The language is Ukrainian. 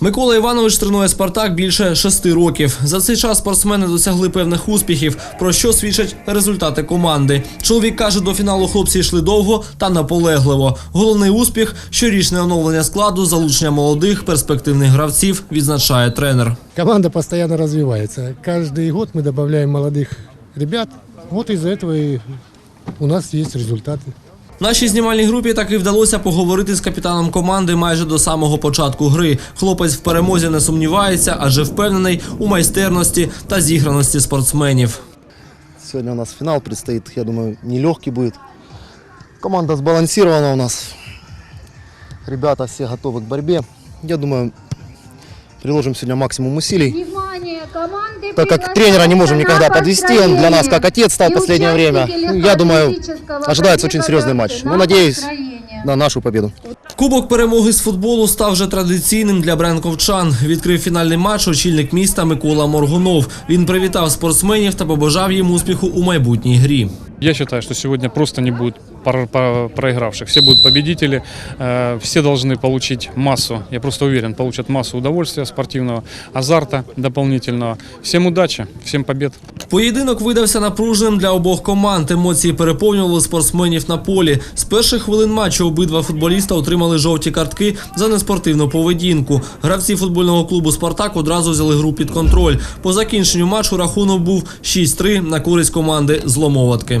Микола Іванович тренує Спартак більше шести років. За цей час спортсмени досягли певних успіхів, про що свідчать результати команди. Чоловік каже, до фіналу хлопці йшли довго та наполегливо. Головний успіх щорічне оновлення складу, залучення молодих перспективних гравців, відзначає тренер. Команда постоянно развивается. Каждый год мы добавляем молодых ребят. Вот из-за этого и у нас есть результаты. Нашій знімальній групі таки вдалося поговорити з капітаном команди майже до самого початку гри. Хлопець в перемозі не сумнівається, адже впевнений у майстерності та зіграності спортсменів. Сегодня у нас финал предстоит, я думаю, нелегкий будет. Команда сбалансирована у нас. Ребята все готовы к борьбе. Я думаю, приложим сегодня максимум усилий. Так как тренера не можем никогда подвести, он для нас как отец стал в последнее время. Я думаю, ожидается очень серьезный матч. Ну, надеюсь на нашу победу. Кубок перемоги з футболу став вже традиційним для бренковчан. Відкрив фінальний матч очільник міста Микола Моргунов. Він привітав спортсменів та побажав їм успіху у майбутній грі. Я считаю, что сегодня просто не будет проигравших. Все будут победители. Э, Все должны получить массу, я просто уверен, получат массу удовольствия спортивного, азарта дополнительного. Всем удачи, всем побед. Поєдинок видався напруженим для обох команд. Емоції переповнювали спортсменів на полі. З перших хвилин матчу обидва футболіста отримали жовті картки за неспортивну поведінку. Гравці футбольного клубу Спартак одразу взяли гру під контроль. По закінченню матчу рахунок був 6-3 на користь команди Зломоватки.